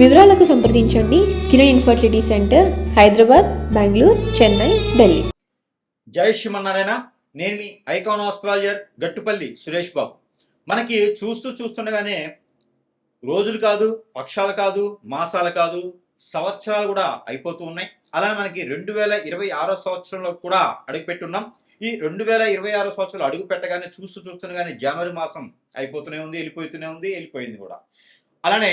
వివరాలకు సంప్రదించండి. Kiran infertility centre Hyderabad Bengaluru Chennai Delhi. జై శ్రీమన్నారాయణ. నేను మీ ఐకాన్ ఆస్ట్రాలజర్ గట్టుపల్లి సురేష్ బాబు. మనకి చూస్తూ చూస్తుండగానే రోజులు కాదు పక్షాలు కాదు మాసాలు కాదు సంవత్సరాలు కూడా అయిపోతూ ఉన్నాయి. అలానే మనకి రెండు వేల ఇరవై ఆరో సంవత్సరంలో కూడా అడుగుపెట్టున్నాం. ఈ రెండు వేల ఇరవై ఆరో సంవత్సరాలు అడుగు పెట్టగానే చూస్తూ చూస్తుండగానే జనవరి మాసం అయిపోతూనే ఉంది వెళ్ళిపోతూనే ఉంది వెళ్ళిపోయింది కూడా. అలానే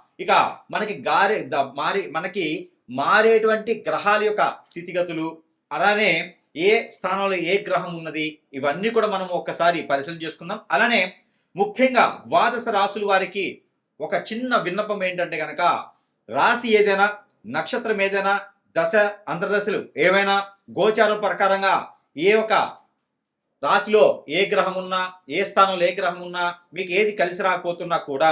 ఇక మనకి గారే ద- మారి మనకి మారేటువంటి గ్రహాల యొక్క స్థితిగతులు అలానే ఏ స్థానంలో ఏ గ్రహం ఉన్నది ఇవన్నీ కూడా మనం ఒక్కసారి పరిశీలన చేసుకుందాం. అలానే ముఖ్యంగా ద్వాదశ రాసుల వారికి ఒక చిన్న విన్నపం ఏంటంటే కనుక రాశి ఏదైనా నక్షత్రం ఏదైనా దశ అంతర్దశలు ఏవైనా గోచారం ప్రకారంగా ఏ ఒక రాశిలో ఏ గ్రహం ఉన్నా ఏ స్థానంలో ఏ గ్రహం ఉన్నా మీకు ఏది కలిసి రాకపోతున్నా కూడా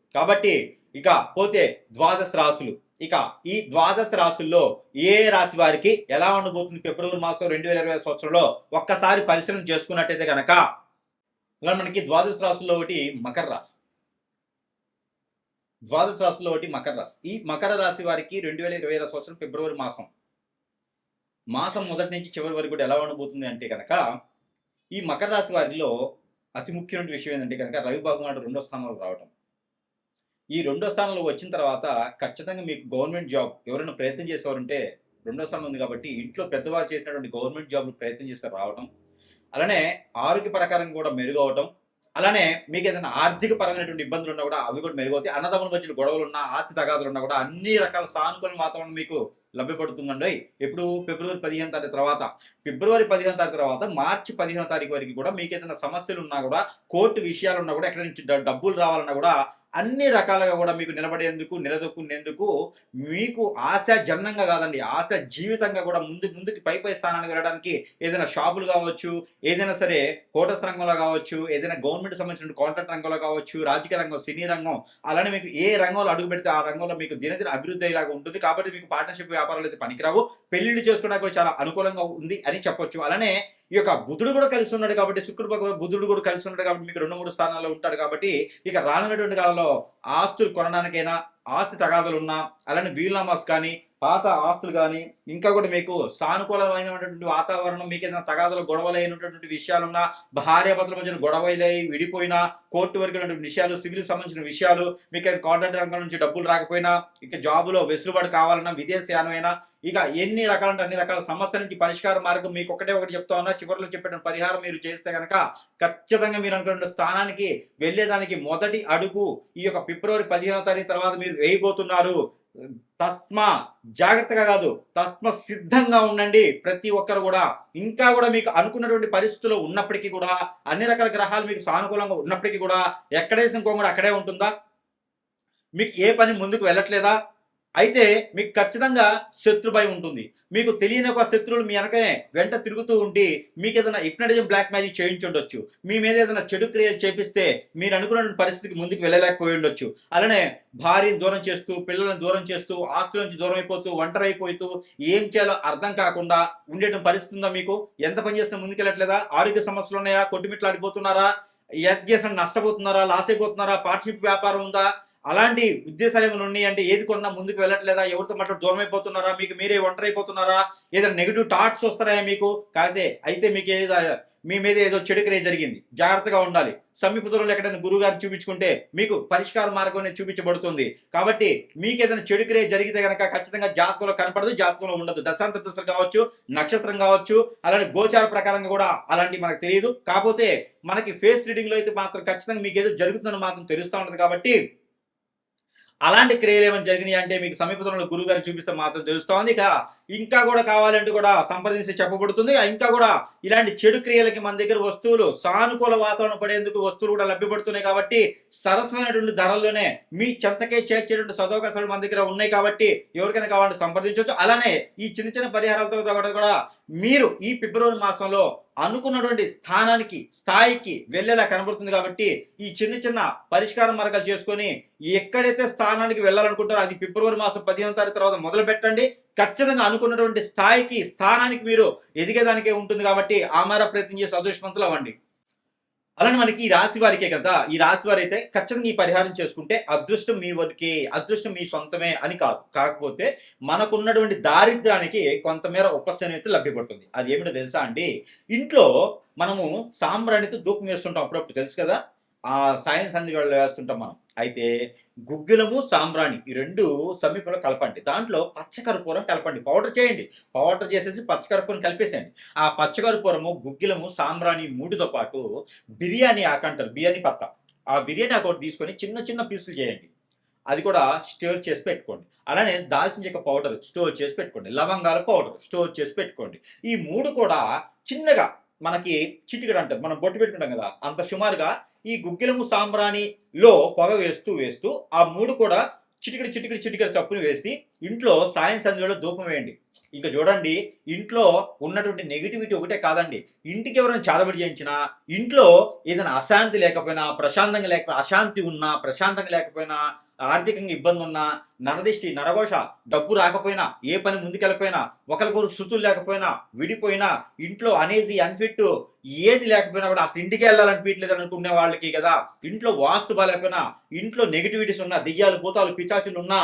కాబట్టి ఇక పోతే ద్వాదశ రాసులు. ఇక ఈ ద్వాదశ రాసుల్లో ఏ రాశి వారికి ఎలా ఉండబోతుంది ఫిబ్రవరి మాసం రెండు వేల ఇరవై సంవత్సరంలో ఒక్కసారి పరిశీలన చేసుకున్నట్టయితే కనుక ఇలా మనకి ద్వాదశ రాసుల్లో ఒకటి మకర రాశి. ద్వాదశ రాశిలో ఒకటి మకర రాశి. ఈ మకర రాశి వారికి రెండు వేల ఇరవై సంవత్సరం ఫిబ్రవరి మాసం. మాసం మొదటి నుంచి చివరి వరకు కూడా ఎలా ఉండబోతుంది అంటే కనుక ఈ మకర రాశి వారిలో అతి ముఖ్యమైన విషయం ఏంటంటే కనుక రవి భగవానుడు రెండో స్థానంలో రావటం. ఈ రెండో స్థానంలో వచ్చిన తర్వాత ఖచ్చితంగా మీకు గవర్నమెంట్ జాబ్ ఎవరైనా ప్రయత్నం చేసేవారంటే రెండో స్థానం ఉంది కాబట్టి ఇంట్లో పెద్దవారు చేసినటువంటి గవర్నమెంట్ జాబ్లు ప్రయత్నం చేస్తే రావడం అలానే ఆరోగ్య ప్రకారం కూడా మెరుగవటం అలానే మీకు ఏదైనా ఆర్థిక పరమైనటువంటి ఇబ్బందులు ఉన్నా కూడా అవి కూడా మెరుగవుతాయి. అన్నదమ్ముల మధ్య గొడవలు ఉన్నా ఆస్తి తగాదులు ఉన్నా కూడా అన్ని రకాల సానుకూల వాతావరణం మీకు లభ్యపడుతుందండి. ఎప్పుడు ఫిబ్రవరి పదిహేను తారీఖు తర్వాత ఫిబ్రవరి పదిహేను తారీఖు తర్వాత మార్చి పదిహేను తారీఖు వరకు కూడా మీకు ఏదైనా సమస్యలు ఉన్నా కూడా కోర్టు విషయాలు ఉన్నా కూడా ఎక్కడి నుంచి డబ్బులు రావాలన్నా కూడా అన్ని రకాలుగా కూడా మీకు నిలబడేందుకు నిలదొక్కునేందుకు మీకు ఆశ జన్నంగా కాదండి. ఆశ జీవితంగా కూడా ముందు ముందుకి పై పై స్థానానికి వెళ్ళడానికి ఏదైనా షాపులు కావచ్చు ఏదైనా సరే హోటల్స్ రంగంలో కావచ్చు ఏదైనా గవర్నమెంట్ సంబంధించిన కాంట్రాక్ట్ రంగంలో కావచ్చు రాజకీయ రంగం సినీ రంగం అలానే మీకు ఏ రంగంలో అడుగు పెడితే ఆ రంగంలో మీకు దినదిన అభివృద్ధి అయ్యేలాగా ఉంటుంది. కాబట్టి మీకు పార్ట్నర్షిప్ వ్యాపారాలు అయితే పనికిరావు. పెళ్ళిళ్ళు చేసుకోవడానికి చాలా అనుకూలంగా ఉంది అని చెప్పొచ్చు. అలానే ఈ యొక్క బుధుడు కూడా కలిసి ఉన్నాడు కాబట్టి శుక్రుడు భగవాన్ బుధుడు కూడా కలిసి ఉన్నాడు కాబట్టి మీకు రెండు మూడు స్థానాల్లో ఉంటాడు కాబట్టి ఇక రానున్నటువంటి కాలంలో ఆస్తులు కొనడానికైనా ఆస్తి తగాదులు ఉన్నా అలానే వీల్నామాస్ కానీ పాత ఆస్తులు కానీ ఇంకా కూడా మీకు సానుకూలమైనటువంటి వాతావరణం మీకు ఏదైనా తగాదులు గొడవలైనటువంటి విషయాలున్నా భార్యాభర్తల మధ్యన గొడవలై విడిపోయినా కోర్టు వరకు విషయాలు సివిల్ సంబంధించిన విషయాలు మీకు కాంట్రాక్ట్ రంగం నుంచి డబ్బులు రాకపోయినా ఇక జాబులో వెసులుబాటు కావాలన్నా విదేశయానమైనా ఇక ఎన్ని రకాలంటే అన్ని రకాల సమస్యల నుంచి పరిష్కార మార్గం మీకు ఒకటే ఒకటి చెప్తా ఉన్నా చివరిలో చెప్పిన పరిహారం మీరు చేస్తే కనుక ఖచ్చితంగా మీరు అనుకున్న స్థానానికి వెళ్ళేదానికి మొదటి అడుగు ఈ యొక్క ఫిబ్రవరి పదిహేనవ తారీఖు తర్వాత మీరు వేయబోతున్నారు. తస్మా జాగ్రత్తగా కాదు తస్మ సిద్ధంగా ఉండండి. ప్రతి ఒక్కరు కూడా ఇంకా కూడా మీకు అనుకున్నటువంటి పరిస్థితులు ఉన్నప్పటికీ కూడా అన్ని రకాల గ్రహాలు మీకు సానుకూలంగా ఉన్నప్పటికీ కూడా ఎక్కడేసిన కూడా అక్కడే ఉంటుందా? మీకు ఏ పని ముందుకు వెళ్ళట్లేదా? అయితే మీకు ఖచ్చితంగా శత్రు భయం ఉంటుంది. మీకు తెలియని ఒక శత్రువులు మీ వెనకనే వెంట తిరుగుతూ ఉండి మీకు ఏదైనా హిప్నటిజం బ్లాక్ మ్యాజిక్ చేయించుండొచ్చు మీ మీద ఏదైనా చెడు క్రియలు చేపిస్తే మీరు అనుకున్న పరిస్థితికి ముందుకు వెళ్ళలేకపోయి ఉండొచ్చు. అలానే భార్యను దూరం చేస్తూ పిల్లలను దూరం చేస్తూ ఆస్తుల నుంచి దూరం అయిపోతూ ఒంటరి అయిపోతూ ఏం చేయాలో అర్థం కాకుండా ఉండేటం పరిస్థితి ఉందా మీకు? ఎంత పని చేసినా ముందుకు వెళ్ళట్లేదా ఆరోగ్య సమస్యలు ఉన్నాయా? కొట్టుమిట్లాడిపోతున్నారా? ఎంత చేసిన నష్టపోతున్నారా? లాస్ అయిపోతున్నారా? పార్ట్నర్షిప్ వ్యాపారం ఉందా? అలాంటి ఉద్దేశాలు ఏమైనా ఉన్నాయి అంటే ఏది కొన్నా ముందుకు వెళ్ళట్లేదా? ఎవరితో మాట్లాడు దూరం అయిపోతున్నారా మీకు మీరే ఒంటరి అయిపోతున్నారా ఏదైనా నెగిటివ్ థాట్స్ వస్తున్నాయా మీకు? కాదే అయితే మీకు ఏదో మీ మీద ఏదో చెడు జరిగింది. జాగ్రత్తగా ఉండాలి. సమీపంలో ఎక్కడైనా గురువుగారు చూపించుకుంటే మీకు పరిష్కార మార్గం అనేది చూపించబడుతుంది. కాబట్టి మీకు ఏదైనా చెడు జరిగితే కనుక ఖచ్చితంగా జాతకంలో కనపడదు జాతకంలో ఉండదు. దశాంత దశలు కావచ్చు నక్షత్రం కావచ్చు అలాంటి గోచార ప్రకారంగా కూడా అలాంటి మనకు తెలియదు. కాకపోతే మనకి ఫేస్ రీడింగ్లో అయితే మాత్రం ఖచ్చితంగా మీకు ఏదో జరుగుతుందని మాత్రం తెలుస్తూ ఉంటుంది కాబట్టి అలాంటి క్రియలు ఏమైనా జరిగినాయి అంటే మీకు సమీపంలో గురుగారు చూపిస్తే మాత్రం తెలుస్తోంది. ఇక ఇంకా కూడా కావాలంటే కూడా సంప్రదించి చెప్పబడుతుంది. ఇంకా కూడా ఇలాంటి చెడు క్రియలకి మన దగ్గర వస్తువులు సానుకూల వాతావరణం పడేందుకు వస్తువులు కూడా లభ్యపడుతున్నాయి కాబట్టి సరసమైనటువంటి ధరల్లోనే మీ చెంతకే చేర్చేటువంటి సదవకాశాలు మన దగ్గర ఉన్నాయి కాబట్టి ఎవరికైనా కావాలంటే సంప్రదించవచ్చు. అలానే ఈ చిన్న చిన్న పరిహారాలతో కూడా కూడా మీరు ఈ ఫిబ్రవరి మాసంలో అనుకున్నటువంటి స్థానానికి స్థాయికి వెళ్ళేలా కనబడుతుంది కాబట్టి ఈ చిన్న చిన్న పరిష్కార మార్గాలు చేసుకొని ఎక్కడైతే స్థానానికి వెళ్ళాలనుకుంటారో అది ఫిబ్రవరి మాసం పదిహేను తారీఖు తర్వాత మొదలు పెట్టండి ఖచ్చితంగా అనుకున్నటువంటి స్థాయికి స్థానానికి మీరు ఎదిగేదానికే ఉంటుంది కాబట్టి ఆమార ప్రయత్నం చేసి అదృష్టవంతులు అవ్వండి. అలానే మనకి ఈ రాశి వారికే కదా. ఈ రాశి వారు అయితే ఖచ్చితంగా ఈ పరిహారం చేసుకుంటే అదృష్టం మీ వారికి అదృష్టం మీ సొంతమే అని కాదు కాకపోతే మనకున్నటువంటి దారిద్ర్యానికి కొంతమేర ఉపశమనం అయితే లభ్యపడుతుంది. అది ఏమిటో తెలుసా అండి? ఇంట్లో మనము సాంబ్రాణితో ధూపం వేస్తుంటాం. అప్పుడప్పుడు తెలుసు కదా? ఆ సాయం సంధి వేస్తుంటాం మనం. అయితే గుగ్గిలము సాంబ్రాణి ఈ రెండు సమీపంలో కలపండి. దాంట్లో పచ్చకర్పూరం కలపండి. పౌడర్ చేయండి. పౌడర్ చేసేసి పచ్చకర్పూరం కలిపేసేయండి. ఆ పచ్చకర్పూరము గుగ్గిలము సాంబ్రాణి మూడుతో పాటు బిర్యానీ ఆకు అంటారు బిర్యానీ పత్త. ఆ బిర్యానీ ఆకు తీసుకొని చిన్న చిన్న పీసులు చేయండి. అది కూడా స్టోర్ చేసి పెట్టుకోండి. అలానే దాల్చిన చెక్క పౌడర్ స్టోర్ చేసి పెట్టుకోండి. లవంగాల పౌడర్ స్టోర్ చేసి పెట్టుకోండి. ఈ మూడు కూడా చిన్నగా మనకి చిటికడు అంటారు. మనం బొట్టు పెట్టుకుంటాం కదా అంత సుమారుగా ఈ గుగ్గిలము సాంబ్రాణిలో పొగ వేస్తూ వేస్తూ ఆ మూడు కూడా చిటికడి చిటికడి చిటికడి చప్పుని వేసి ఇంట్లో సాయం సంధ్యలో ధూపం వేయండి. ఇంకా చూడండి ఇంట్లో ఉన్నటువంటి నెగిటివిటీ ఒకటే కాదండి. ఇంటికి ఎవరైనా చాదబడి చేయించినా ఇంట్లో ఏదైనా అశాంతి లేకపోయినా ప్రశాంతంగా లేకపోయినా అశాంతి ఉన్నా ప్రశాంతంగా లేకపోయినా ఆర్థికంగా ఇబ్బంది ఉన్నా నరదిష్టి నరఘోష డబ్బు రాకపోయినా ఏ పని ముందుకెళ్ళిపోయినా ఒకరికొరు శృతులు లేకపోయినా విడిపోయినా ఇంట్లో అనేజీ అన్ఫిట్ ఏది లేకపోయినా కూడా అసలు ఇంటికి వెళ్ళాలనిపించలేదు అనుకునే వాళ్ళకి కదా. ఇంట్లో వాస్తు బాగాలేకపోయినా ఇంట్లో నెగిటివిటీస్ ఉన్నా దెయ్యాలు భూతాలు పిచాచులు ఉన్నా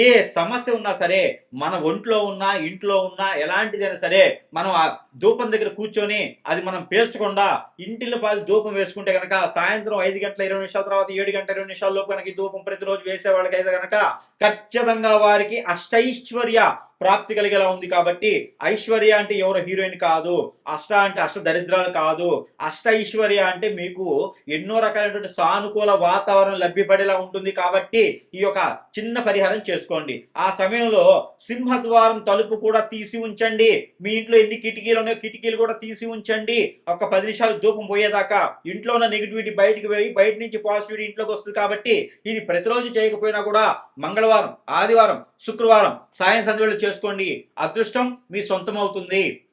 ఏ సమస్య ఉన్నా సరే మన ఒంట్లో ఉన్నా ఇంట్లో ఉన్నా ఎలాంటిదైనా సరే మనం ఆ ధూపం దగ్గర కూర్చొని అది మనం పేర్చకుండా ఇంటిలో పాలు ధూపం వేసుకుంటే కనుక సాయంత్రం ఐదు గంటల ఇరవై నిమిషాల తర్వాత ఏడు గంటల ఇరవై నిమిషాల లోపు కనుక ఈ ధూపం ప్రతిరోజు వేసే వాళ్ళకైతే కనుక ఖచ్చితంగా వారికి అష్టైశ్వర్య ప్రాప్తి కలిగేలా ఉంది కాబట్టి ఐశ్వర్య అంటే ఎవరు హీరోయిన్ కాదు అష్ట అంటే అష్ట దరిద్రాలు కాదు అష్ట ఐశ్వర్య అంటే మీకు ఎన్నో రకాలైనటువంటి సానుకూల వాతావరణం లభ్యపడేలా ఉంటుంది కాబట్టి ఈ యొక్క చిన్న పరిహారం చేసుకోండి. ఆ సమయంలో సింహద్వారం తలుపు కూడా తీసి ఉంచండి. మీ ఇంట్లో ఎన్ని కిటికీలు ఉన్నాయో కిటికీలు కూడా తీసి ఉంచండి. ఒక పది నిమిషాలు ధూపం పోయేదాకా ఇంట్లో ఉన్న నెగిటివిటీ బయటికి పోయి బయట నుంచి పాజిటివిటీ ఇంట్లోకి వస్తుంది కాబట్టి ఇది ప్రతిరోజు చేయకపోయినా కూడా మంగళవారం ఆదివారం శుక్రవారం సాయం సంధ్యలో చేసుకోండి. అదృష్టం మీ సొంతం అవుతుంది